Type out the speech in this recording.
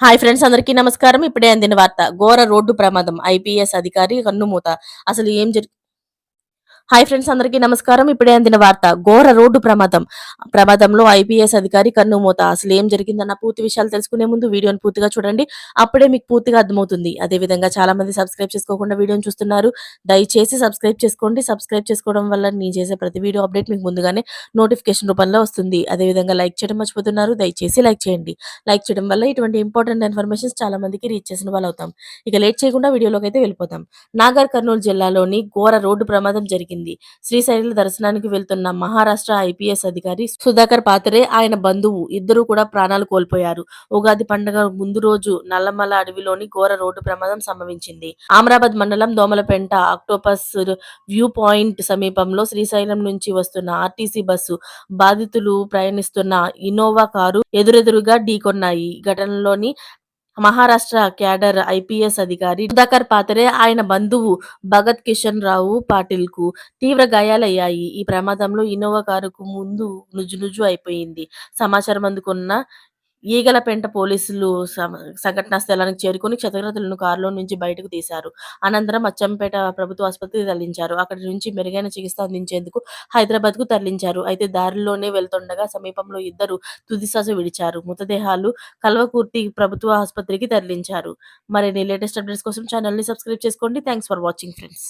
Hi friends అందరికీ నమస్కారం. ఇప్పుడే అందిన వార్త ఘోర రోడ్డు ప్రమాదం ఐపీఎస్ అధికారి కన్నుమూత అసలు ఏం జరి హాయ్ ఫ్రెండ్స్ అందరికీ నమస్కారం. ఇప్పుడే అందిన వార్త ఘోర రోడ్డు ప్రమాదం. ప్రమాదంలో ఐపీఎస్ అధికారి కన్నుమూత అసలు ఏం జరిగిందన్న పూర్తి విషయాలు తెలుసుకునే ముందు వీడియోని పూర్తిగా చూడండి. అప్పుడే మీకు పూర్తిగా అర్థమవుతుంది. అదే విధంగా చాలా మంది సబ్స్క్రైబ్ చేసుకోకుండా వీడియోని చూస్తున్నారు. దయచేసి సబ్స్క్రైబ్ చేసుకోండి. సబ్స్క్రైబ్ చేసుకోవడం వల్ల నేను చేసే ప్రతి వీడియో అప్డేట్ మీకు ముందుగానే నోటిఫికేషన్ రూపంలో వస్తుంది. అదే విధంగా లైక్ చేయడం మర్చిపోతున్నారు. దయచేసి లైక్ చేయండి. లైక్ చేయడం వల్ల ఇటువంటి ఇంపార్టెంట్ ఇన్ఫర్మేషన్స్ చాలా మందికి రీచ్ చేసిన వాళ్ళు అవుతాం ఇక లేట్ చేయకుండా వీడియోలోకి అయితే వెళ్ళిపోతాం. నాగర్ కర్నూలు జిల్లాలోని ఘోర రోడ్డు ప్రమాదం జరిగింది. శ్రీశైలం దర్శనానికి వెళ్తున్న మహారాష్ట్ర ఐపీఎస్ అధికారి సుధాకర్ పాత్రే ఆయన బంధువు ఇద్దరు కూడా ప్రాణాలు కోల్పోయారు. ఉగాది పండుగ ముందు రోజు నల్లమల అడవిలోని ఘోర రోడ్డు ప్రమాదం సంభవించింది. అమరాబాద్ మండలం దోమలపెంట ఆక్టోపస్ వ్యూ పాయింట్ సమీపంలో శ్రీశైలం నుంచి వస్తున్న ఆర్టీసీ బస్సు బాధితులు ప్రయాణిస్తున్న ఇన్నోవా కారు ఎదురెదురుగా ఢీకొన్నాయి. ఘటనలోని మహారాష్ట్ర క్యాడర్ ఐపీఎస్ అధికారి సుధాకర్ పాత్రే ఆయన బంధువు భగత్ కిషన్ రావు పాటిల్కు తీవ్ర గాయాలయ్యాయి. ఈ ప్రమాదంలో ఇన్నోవా కారుకు ముందు నుజునుజు అయిపోయింది. సమాచారం అందుకున్న ఈగలపెంట పోలీసులు సంఘటనా స్థలానికి చేరుకుని క్షతగ్రతులను కారులో నుంచి బయటకు తీశారు. అనంతరం అచ్చంపేట ప్రభుత్వ ఆసుపత్రికి తరలించారు. అక్కడి నుంచి మెరుగైన చికిత్స అందించేందుకు హైదరాబాద్కు తరలించారు. అయితే దారిలోనే వెళ్తుండగా సమీపంలో ఇద్దరు తుదిశ్వాస విడిచారు. మృతదేహాలు కల్వకుర్తి ప్రభుత్వ ఆసుపత్రికి తరలించారు. మరిన్ని లేటెస్ట్ అప్డేట్స్ కోసం ఛానల్ని సబ్స్క్రైబ్ చేసుకోండి. Thanks for watching friends.